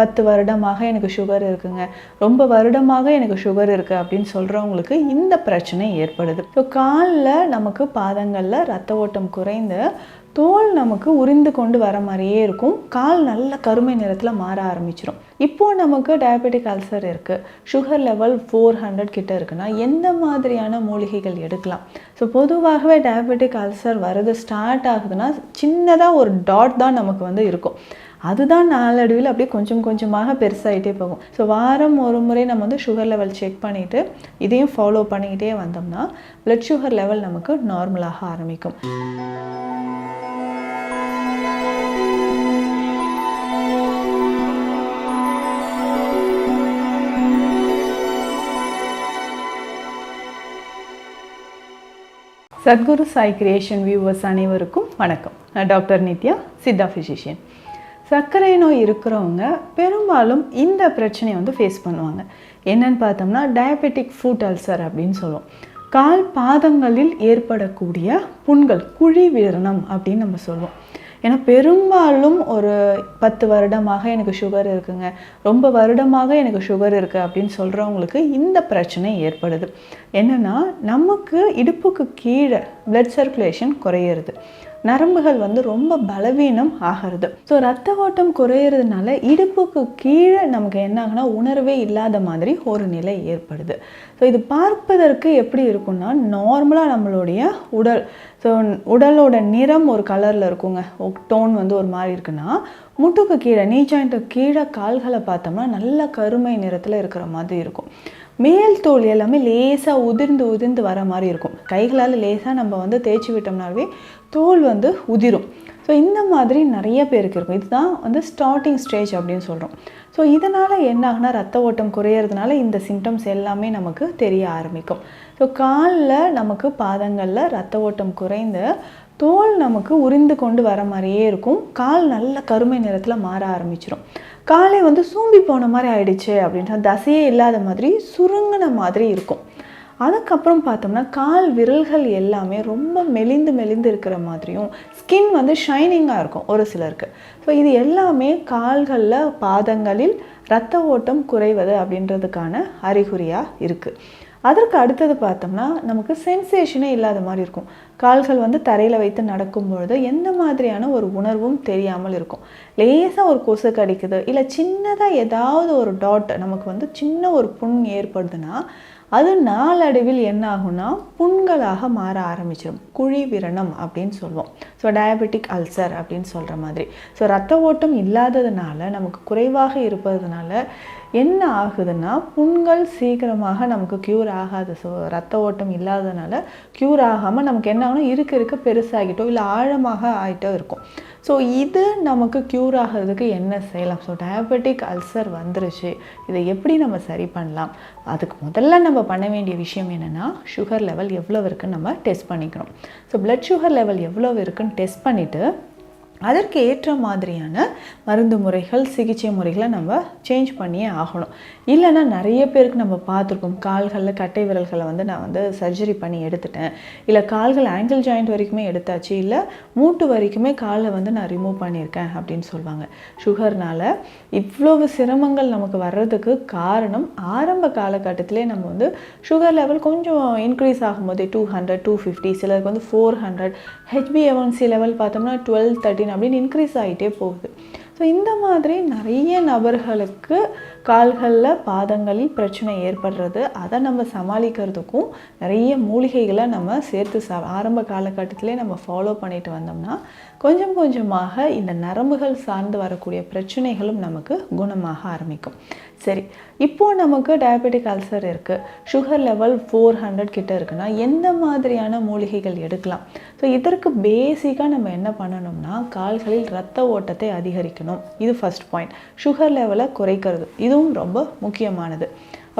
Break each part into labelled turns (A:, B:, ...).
A: பத்து வருடமாக எனக்கு சுகர் இருக்குங்க. ரொம்ப வருடமாக எனக்கு சுகர் இருக்குது அப்படின்னு சொல்கிறவங்களுக்கு இந்த பிரச்சனை ஏற்படுது. ஸோ காலில் நமக்கு பாதங்களில் ரத்த ஓட்டம் குறைந்து தோல் நமக்கு உரிந்து கொண்டு வர மாதிரியே இருக்கும். கால் நல்ல கருமை நிறத்தில் மாற ஆரம்பிச்சிடும் இப்போது நமக்கு டயபெட்டிக் அல்சர் இருக்குது சுகர் லெவல் ஃபோர் ஹண்ட்ரட் கிட்ட இருக்குன்னா எந்த மாதிரியான மூலிகைகள் எடுக்கலாம்? ஸோ பொதுவாகவே டயபெட்டிக் அல்சர் வர்றது ஸ்டார்ட் ஆகுதுன்னா சின்னதாக ஒரு டாட் தான் நமக்கு வந்து இருக்கும். அதுதான் நாளடைவில் அப்படியே கொஞ்சம் கொஞ்சமாக பெருசாகிட்டே போகும். ஸோ வாரம் ஒரு முறை நம்ம வந்து சுகர் லெவல் செக் பண்ணிவிட்டு இதையும் ஃபாலோ பண்ணிக்கிட்டே வந்தோம்னா பிளட் சுகர் லெவல் நமக்கு நார்மலாக ஆரம்பிக்கும். சத்குரு சாய் கிரியேஷன் வியூவர்ஸ் அனைவருக்கும் வணக்கம். நான் டாக்டர் நித்யா சித்தா ஃபிசிஷியன் சர்க்கரை நோய் இருக்கிறவங்க பெரும்பாலும் இந்த பிரச்சனையை வந்து ஃபேஸ் பண்ணுவாங்க. என்னன்னு பார்த்தோம்னா டயபெட்டிக் ஃபுட் அல்சர் அப்படின்னு சொல்லுவோம். கால் பாதங்களில் ஏற்படக்கூடிய புண்கள் குழி விரணம் அப்படின்னு நம்ம சொல்லுவோம். ஏன்னா பெரும்பாலும் ஒரு பத்து வருடமாக எனக்கு சுகர் இருக்குங்க. ரொம்ப வருடமாக எனக்கு சுகர் இருக்குது அப்படின்னு சொல்கிறவங்களுக்கு இந்த பிரச்சனை ஏற்படுது. என்னென்னா நமக்கு இடுப்புக்கு கீழே பிளட் சர்க்குலேஷன் குறையிறது. நரம்புகள் வந்து ரொம்ப பலவீனம் ஆகிறது. ஸோ ரத்த ஓட்டம் குறையிறதுனால இடுப்புக்கு கீழே நமக்கு என்ன ஆகுனா உணர்வே இல்லாத மாதிரி ஒரு நிலை ஏற்படுது. ஸோ இது பார்ப்பதற்கு எப்படி இருக்கும்னா நார்மலாக நம்மளுடைய உடல். ஸோ உடலோட நிறம் ஒரு கலரில் இருக்குங்க. டோன் வந்து ஒரு மாதிரி இருக்குன்னா முட்டுக்கு கீழே நீ ஜாயிண்ட்டுக்கு கீழே கால்களை பார்த்தோம்னா நல்ல கருமை நிறத்தில் இருக்கிற மாதிரி இருக்கும். மேல் தோல் எல்லாமே லேசாக உதிர்ந்து உதிர்ந்து வர மாதிரி இருக்கும். கைகளால் லேசாக நம்ம வந்து தேய்ச்சி விட்டோம்னாவே தோல் வந்து உதிரும். ஸோ இந்த மாதிரி நிறைய பேருக்கு இருக்கும் இதுதான் வந்து ஸ்டார்டிங் ஸ்டேஜ் அப்படின்னு சொல்கிறோம் ஸோ இதனால் என்ன ஆகுனா ரத்த ஓட்டம் குறையிறதுனால இந்த சிம்டம்ஸ் எல்லாமே நமக்கு தெரிய ஆரம்பிக்கும். ஸோ காலில் நமக்கு பாதங்களில் ரத்த ஓட்டம் குறைந்து தோல் நமக்கு உரிந்து கொண்டு வர மாதிரியே இருக்கும். கால் நல்ல கருமை நிறத்தில் மாற ஆரம்பிச்சிடும் காலை வந்து சூம்பி போன மாதிரி ஆயிடுச்சு அப்படின்னா தசையே இல்லாத மாதிரி சுருங்கின மாதிரி இருக்கும். அதுக்கப்புறம் பார்த்தோம்னா கால் விரல்கள் எல்லாமே ரொம்ப மெலிந்து மெலிந்து இருக்கிற மாதிரியும் ஸ்கின் வந்து ஷைனிங்காக இருக்கும் ஒரு சிலருக்கு. ஸோ இது எல்லாமே கால்களில் பாதங்களில் இரத்த ஓட்டம் குறைவது அப்படின்றதுக்கான அறிகுறியாக இருக்குது அதற்கு அடுத்தது பார்த்தோம்னா நமக்கு சென்சேஷனே இல்லாத மாதிரி இருக்கும். கால்கள் வந்து தரையில் வைத்து நடக்கும் பொழுது எந்த மாதிரியான ஒரு உணர்வும் தெரியாமல் இருக்கும். லேசாக ஒரு கொசு கடிக்குது இல்லை சின்னதாக ஏதாவது ஒரு டாட் நமக்கு வந்து சின்ன ஒரு புண் ஏற்படுதுன்னா அது நாளடைவில் என்ன ஆகும்னா புண்களாக மாற ஆரம்பிச்சிடும் குழி விரணம் அப்படின்னு சொல்லுவோம் ஸோ டயபெட்டிக் அல்சர் அப்படின்னு சொல்கிற மாதிரி. ஸோ ரத்த ஓட்டம் இல்லாததுனால நமக்கு குறைவாக இருப்பதுனால என்ன ஆகுதுன்னா புண்கள் சீக்கிரமாக நமக்கு க்யூர் ஆகாது. ஸோ ரத்த ஓட்டம் இல்லாததுனால க்யூர் ஆகாமல் நமக்கு என்ன ஆகணும் இருக்க இருக்க பெருசாகிட்டோ இல்லை ஆழமாக ஆகிட்டோ இருக்கும். ஸோ இது நமக்கு க்யூர் ஆகிறதுக்கு என்ன செய்யலாம்? ஸோ டயபெட்டிக் அல்சர் வந்துருச்சு. இதை எப்படி நம்ம சரி பண்ணலாம்? அதுக்கு முதல்ல நம்ம பண்ண வேண்டிய விஷயம் என்னென்னா சுகர் லெவல் எவ்வளோ இருக்குன்னு நம்ம டெஸ்ட் பண்ணிக்கணும். ஸோ ப்ளட் சுகர் லெவல் எவ்வளோ இருக்குன்னு டெஸ்ட் பண்ணிவிட்டு அதற்கு ஏற்ற மாதிரியான மருந்து முறைகள் சிகிச்சை முறைகளை நம்ம சேஞ்ச் பண்ணியே ஆகணும். இல்லைன்னா நிறைய பேருக்கு நம்ம பார்த்துருக்கோம். கால்களில் கட்டை விரல்களை வந்து நான் வந்து சர்ஜரி பண்ணி எடுத்துட்டேன். இல்லை கால்கள் ஆங்கிள் ஜாயிண்ட் வரைக்குமே எடுத்தாச்சு. இல்லை மூட்டு வரைக்குமே காலை வந்து நான் ரிமூவ் பண்ணியிருக்கேன் அப்படின்னு சொல்லுவாங்க. சுகர்னால் இவ்வளவு சிரமங்கள் நமக்கு வர்றதுக்கு காரணம் ஆரம்ப காலகட்டத்திலே நம்ம வந்து சுகர் லெவல் கொஞ்சம் இன்க்ரீஸ் ஆகும்போதே டூ ஹண்ட்ரட் டூ ஃபிஃப்டி சிலருக்கு வந்து four hundred H B A one C level பார்த்தோம்னா டுவெல் தேர்ட்டின் அப்படின்னு இன்க்ரீஸ் ஆகிட்டே போகுது. ஸோ இந்த மாதிரி நிறைய நபர்களுக்கு கால்களில் பாதங்களில் பிரச்சனை ஏற்படுறது அதை நம்ம சமாளிக்கிறதுக்கும் நிறைய மூலிகைகளை நம்ம சேர்த்து சா ஆரம்ப காலகட்டத்திலே நம்ம ஃபாலோ பண்ணிட்டு வந்தோம்னா கொஞ்சம் கொஞ்சமாக இந்த நரம்புகள் சார்ந்து வரக்கூடிய பிரச்சனைகளும் நமக்கு குணமாக ஆரம்பிக்கும். சரி இப்போது நமக்கு டயபெட்டிக் அல்சர் இருக்குது சுகர் லெவல் ஃபோர் ஹண்ட்ரட் கிட்ட இருக்குன்னா எந்த மாதிரியான மூலிகைகள் எடுக்கலாம்? ஸோ இதற்கு பேசிக்காக நம்ம என்ன பண்ணணும்னா கால்களில் ரத்த ஓட்டத்தை அதிகரிக்கணும். இது ஃபஸ்ட் பாயிண்ட் சுகர் லெவலை குறைக்கிறது. இதுவும் ரொம்ப முக்கியமானது.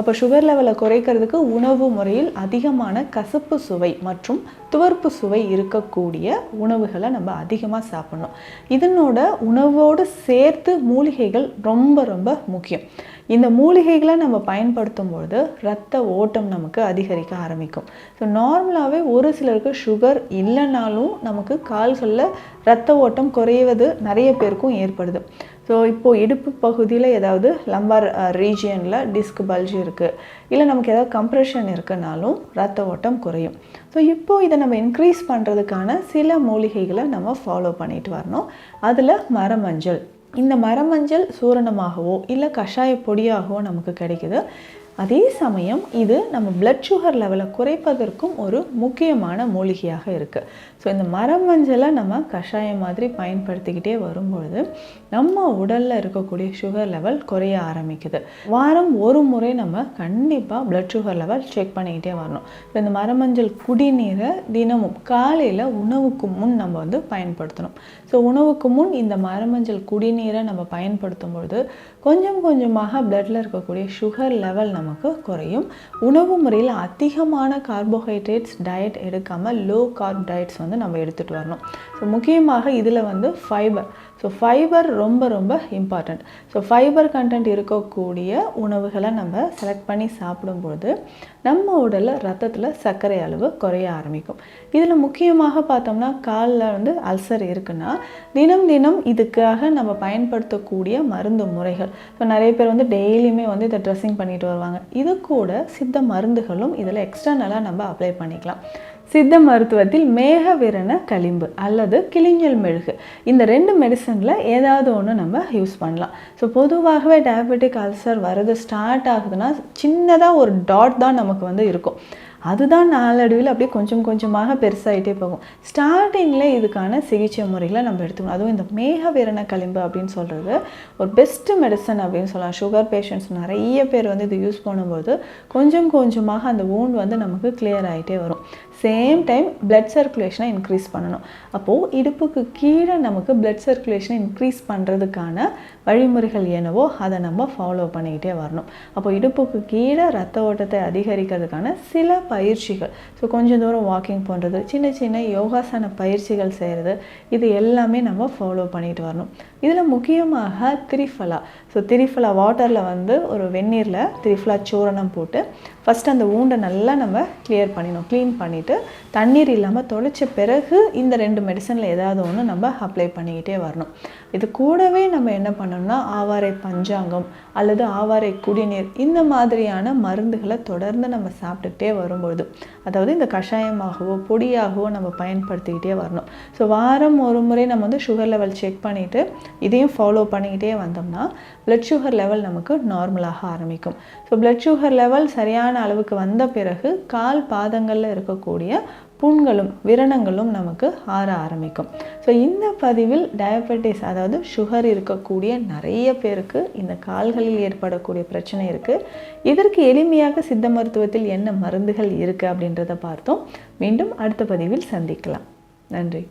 A: அப்போ சுகர் லெவலை குறைக்கிறதுக்கு உணவு முறையில் அதிகமான கசப்பு சுவை மற்றும் துவர்ப்பு சுவை இருக்கக்கூடிய உணவுகளை நம்ம அதிகமாக சாப்பிடணும். இதனோட உணவோடு சேர்த்து மூலிகைகள் ரொம்ப ரொம்ப முக்கியம். இந்த மூலிகைகளை நம்ம பயன்படுத்தும் பொழுது ரத்த ஓட்டம் நமக்கு அதிகரிக்க ஆரம்பிக்கும். ஸோ நார்மலாகவே ஒரு சிலருக்கு சுகர் இல்லைனாலும் நமக்கு கால்களில் ரத்த ஓட்டம் குறைவது நிறைய பேருக்கும் ஏற்படுது. ஸோ இப்போது இடுப்பு பகுதியில் ஏதாவது லம்பார் ரீஜியனில் டிஸ்க் பல்ஜ் இருக்குது இல்லை நமக்கு ஏதாவது கம்ப்ரெஷன் இருக்குனாலும் ரத்த ஓட்டம் குறையும். ஸோ இப்போது இதை நம்ம இன்க்ரீஸ் பண்ணுறதுக்கான சில மூலிகைகளை நம்ம ஃபாலோ பண்ணிட்டு வரணும். அதில் மரமஞ்சள். இந்த மரமஞ்சள் சூரணமாகவோ இல்லை கஷாய பொடியாகவோ நமக்கு கிடைக்குது. அதே சமயம் இது நம்ம பிளட் சுகர் லெவலை குறைப்பதற்கும் ஒரு முக்கியமான மூலிகையாக இருக்குது ஸோ இந்த மரம் மஞ்சளை நம்ம கஷாயம் மாதிரி பயன்படுத்திக்கிட்டே வரும்பொழுது நம்ம உடலில் இருக்கக்கூடிய சுகர் லெவல் குறைய ஆரம்பிக்குது. வாரம் ஒரு முறை நம்ம கண்டிப்பாக பிளட் சுகர் லெவல் செக் பண்ணிக்கிட்டே வரணும். ஸோ இந்த மரமஞ்சள் குடிநீரை தினமும் காலையில் உணவுக்கு முன் நம்ம வந்து பயன்படுத்தணும். ஸோ உணவுக்கு முன் இந்த மரமஞ்சள் குடிநீரை நம்ம பயன்படுத்தும் பொழுது கொஞ்சம் கொஞ்சமாக பிளட்டில் இருக்கக்கூடிய சுகர் லெவல் நம்ம நமக்கு குறையும். உணவு முறையில் அதிகமான கார்போஹைட்ரேட்ஸ் டயட் எடுக்காமல் லோ கார்ப் டயட்ஸ் வந்து நம்ம எடுத்துகிட்டு வரணும். ஸோ முக்கியமாக இதில் வந்து ஃபைபர் ஸோ ஃபைபர் ரொம்ப ரொம்ப இம்பார்ட்டண்ட் ஸோ ஃபைபர் கண்டென்ட் இருக்கக்கூடிய உணவுகளை நம்ம செலக்ட் பண்ணி சாப்பிடும்போது நம்ம உடலில் ரத்தத்தில் சர்க்கரை அளவு குறைய ஆரம்பிக்கும். இதில் முக்கியமாக பார்த்தோம்னா காலில் வந்து அல்சர் இருக்குன்னா தினம் தினம் இதுக்காக நம்ம பயன்படுத்தக்கூடிய மருந்து முறைகள். ஸோ நிறைய பேர் வந்து டெய்லியுமே வந்து இதை ட்ரெஸ்ஸிங் பண்ணிட்டு வருவாங்க. இது கூட சித்த மருந்துகளும் இதில் எக்ஸ்டர்னலாக நம்ம அப்ளை பண்ணிக்கலாம். சித்த மருத்துவத்தில் மேகவிரண களிம்பு அல்லது கிளிஞ்சல் மெழுகு. இந்த ரெண்டு மெடிசனில் ஏதாவது ஒன்று நம்ம யூஸ் பண்ணலாம். ஸோ பொதுவாகவே டயபெட்டிக் அல்சர் வர்றது ஸ்டார்ட் ஆகுதுன்னா சின்னதாக ஒரு டாட் தான் நமக்கு வந்து இருக்கும். அதுதான் நாளடைவில் அப்படியே கொஞ்சம் கொஞ்சமாக பெருசாகிட்டே போகும். ஸ்டார்டிங்கில் இதுக்கான சிகிச்சை முறைகளை நம்ம எடுத்துக்கணும். அதுவும் இந்த மேகவிரண களிம்பு அப்படின்னு சொல்கிறது ஒரு பெஸ்ட்டு மெடிசன் அப்படின்னு சொல்லலாம். சுகர் பேஷண்ட்ஸ் நிறைய பேர் வந்து இது யூஸ் பண்ணும்போது கொஞ்சம் கொஞ்சமாக அந்த ஊண்ட் வந்து நமக்கு கிளியர் ஆகிட்டே வரும். சேம் டைம் பிளட் சர்க்குலேஷனை இன்க்ரீஸ் பண்ணணும். அப்போது இடுப்புக்கு கீழே நமக்கு பிளட் சர்க்குலேஷனை இன்க்ரீஸ் பண்ணுறதுக்கான வழிமுறைகள் என்னவோ அதை நம்ம ஃபாலோ பண்ணிக்கிட்டே வரணும். அப்போ இடுப்புக்கு கீழே ரத்த ஓட்டத்தை அதிகரிக்கிறதுக்கான சில பயிற்சிகள். ஸோ கொஞ்சம் தூரம் வாக்கிங் பண்ணுறது சின்ன சின்ன யோகாசன பயிற்சிகள் செய்கிறது இது எல்லாமே நம்ம ஃபாலோ பண்ணிட்டு வரணும். இதில் முக்கியமாக திரிஃபலா ஸோ திரிஃபலா வாட்டரில் வந்து ஒரு வெந்நீரில் திரிஃபலா சூரணம் போட்டு ஃபஸ்ட்டு அந்த ஊண்டை நல்லா நம்ம கிளியர் பண்ணிடணும். க்ளீன் பண்ணிவிட்டு தண்ணீர் இல்லாமல் தொலைச்ச பிறகு இந்த ரெண்டு மெடிசனில் ஏதாவது ஒன்று நம்ம அப்ளை பண்ணிக்கிட்டே வரணும். இது கூடவே நம்ம என்ன பண்ணணும்னா ஆவாரை பஞ்சாங்கம் அல்லது ஆவாரை குடிநீர் இந்த மாதிரியான மருந்துகளை தொடர்ந்து நம்ம சாப்பிட்டுக்கிட்டே வரும்பொழுது அதாவது இந்த கஷாயமாகவோ பொடியாகவோ நம்ம பயன்படுத்திக்கிட்டே வரணும். ஸோ வாரம் ஒரு முறை நம்ம வந்து சுகர் லெவல் செக் பண்ணிவிட்டு இதையும் ஃபாலோ பண்ணிக்கிட்டே வந்தோம்னா பிளட் சுகர் லெவல் நமக்கு நார்மலாக ஆரம்பிக்கும். ஸோ பிளட் சுகர் லெவல் சரியான அளவுக்கு வந்த பிறகு கால் பாதங்களில் இருக்கக்கூடிய புண்களும் விரணங்களும் நமக்கு ஆற ஆரம்பிக்கும். ஸோ இந்த பதிவில் டயபெட்டிஸ் அதாவது சுகர் இருக்கக்கூடிய நிறைய பேருக்கு இந்த கால்களில் ஏற்படக்கூடிய பிரச்சனை இருக்குது இதற்கு எளிமையாக சித்த மருத்துவத்தில் என்ன மருந்துகள் இருக்குது அப்படின்றத பார்த்தோம். மீண்டும் அடுத்த பதிவில் சந்திக்கலாம். நன்றி.